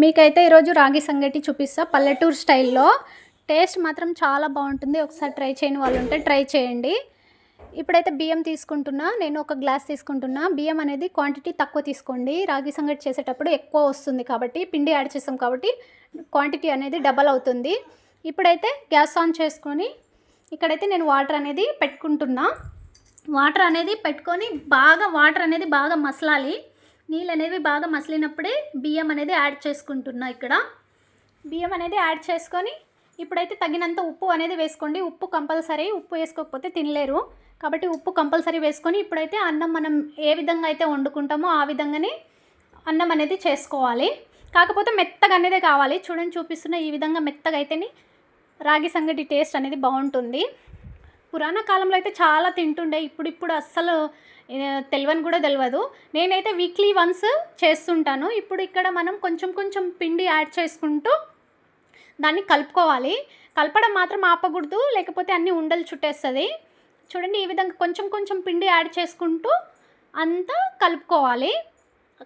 మీకైతే ఈరోజు రాగి సంగటి చూపిస్తా. పల్లెటూరు స్టైల్లో టేస్ట్ మాత్రం చాలా బాగుంటుంది. ఒకసారి ట్రై చేయని వాళ్ళు ఉంటే ట్రై చేయండి. ఇప్పుడైతే బియ్యం తీసుకుంటున్నా. నేను ఒక గ్లాస్ తీసుకుంటున్నా. బియ్యం అనేది క్వాంటిటీ తక్కువ తీసుకోండి. రాగి సంగటి చేసేటప్పుడు ఎక్కువ వస్తుంది కాబట్టి పిండి యాడ్ చేస్తాం కాబట్టి క్వాంటిటీ అనేది డబల్ అవుతుంది. ఇప్పుడైతే గ్యాస్ ఆన్ చేసుకొని ఇక్కడైతే నేను వాటర్ అనేది పెట్టుకుంటున్నా. వాటర్ అనేది పెట్టుకొని బాగా వాటర్ అనేది బాగా మసలాలి. నీళ్ళు అనేవి బాగా మసిలినప్పుడే బియ్యం అనేది యాడ్ చేసుకుంటున్నా ఇక్కడ. బియ్యం అనేది యాడ్ చేసుకొని ఇప్పుడైతే తగినంత ఉప్పు అనేది వేసుకోండి. ఉప్పు కంపల్సరీ ఉప్పు వేసుకోకపోతే తినలేరు. కాబట్టి ఉప్పు కంపల్సరీ వేసుకొని ఇప్పుడైతే అన్నం మనం ఏ విధంగా అయితే వండుకుంటామో ఆ విధంగానే అన్నం అనేది చేసుకోవాలి. కాకపోతే మెత్తగా అనేది కావాలి. చూడండి చూపిస్తున్న ఈ విధంగా మెత్తగా అయితేనే రాగి సంగటి టేస్ట్ అనేది బాగుంటుంది. పురాణ కాలంలో అయితే చాలా తింటుండే. ఇప్పుడు ఇప్పుడు అస్సలు తెలియని కూడా తెలియదు నేనైతే వీక్లీ వన్స్ చేస్తుంటాను. ఇప్పుడు ఇక్కడ మనం కొంచెం కొంచెం పిండి యాడ్ చేసుకుంటూ దాన్ని కలుపుకోవాలి. కలపడం మాత్రం ఆపకూడదు. లేకపోతే అన్ని ఉండలు చుట్టేస్తుంది. చూడండి ఈ విధంగా కొంచెం కొంచెం పిండి యాడ్ చేసుకుంటూ అంతా కలుపుకోవాలి.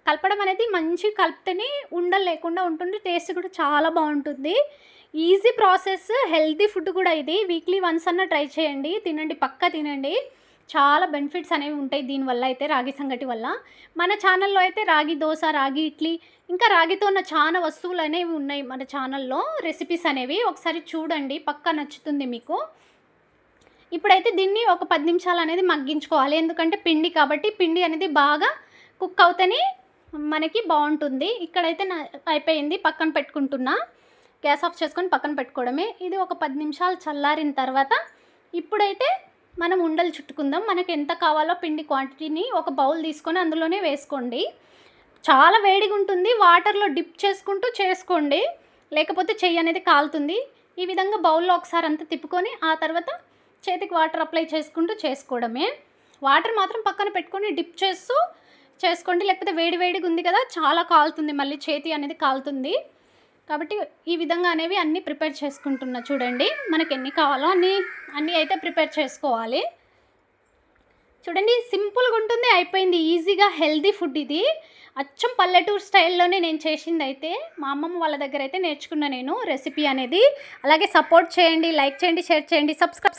కలపడం అనేది మంచి కలిపితేనే ఉండలు లేకుండా ఉంటుంది టేస్ట్ కూడా చాలా బాగుంటుంది. ఈజీ ప్రాసెస్ హెల్తీ ఫుడ్ కూడా ఇది. వీక్లీ వన్స్ అన్న ట్రై చేయండి తినండి పక్కా తినండి. చాలా బెనిఫిట్స్ అనేవి ఉంటాయి దీనివల్ల అయితే రాగి సంగటి వల్ల. మన ఛానల్లో అయితే రాగి దోశ రాగి ఇడ్లీ ఇంకా రాగితో ఉన్న చాలా వస్తువులు అనేవి ఉన్నాయి మన ఛానల్లో. రెసిపీస్ అనేవి ఒకసారి చూడండి పక్కా నచ్చుతుంది మీకు. ఇప్పుడైతే దీన్ని ఒక పది నిమిషాలు అనేది మగ్గించుకోవాలి. ఎందుకంటే పిండి కాబట్టి పిండి అనేది బాగా కుక్ అవుతేనే మనకి బాగుంటుంది. ఇక్కడైతే నా అయిపోయింది. పక్కన పెట్టుకుంటున్నా. గ్యాస్ ఆఫ్ చేసుకొని పక్కన పెట్టుకోవడమే. ఇది ఒక పది నిమిషాలు చల్లారిన తర్వాత ఇప్పుడైతే మనం ఉండలు చుట్టుకుందాం. మనకు ఎంత కావాలో పిండి క్వాంటిటీని ఒక బౌల్ తీసుకొని అందులోనే వేసుకోండి. చాలా వేడిగా ఉంటుంది. వాటర్లో డిప్ చేసుకుంటూ చేసుకోండి. లేకపోతే చెయ్యి అనేది కాలుతుంది. ఈ విధంగా బౌల్లో ఒకసారి అంతా తిప్పుకొని ఆ తర్వాత చేతికి వాటర్ అప్లై చేసుకుంటూ చేసుకోవడమే. వాటర్ మాత్రం పక్కన పెట్టుకొని డిప్ చేస్తూ చేసుకోండి. లేకపోతే వేడి వేడిగా ఉంది కదా చాలా కాలుతుంది. మళ్ళీ చేతి అనేది కాలుతుంది. కాబట్టి ఈ విధంగా అనేవి అన్నీ ప్రిపేర్ చేసుకుంటున్నా చూడండి. మనకి ఎన్ని కావాలో అన్నీ అన్నీ అయితే ప్రిపేర్ చేసుకోవాలి. చూడండి సింపుల్గా ఉంటుంది అయిపోయింది. ఈజీగా హెల్దీ ఫుడ్ ఇది. అచ్చం పల్లెటూరు స్టైల్లోనే నేను చేసింది అయితే మా అమ్మమ్మ వాళ్ళ దగ్గర అయితే నేర్చుకున్నా నేను రెసిపీ అనేది. అలాగే సపోర్ట్ చేయండి లైక్ చేయండి షేర్ చేయండి సబ్స్క్రైబ్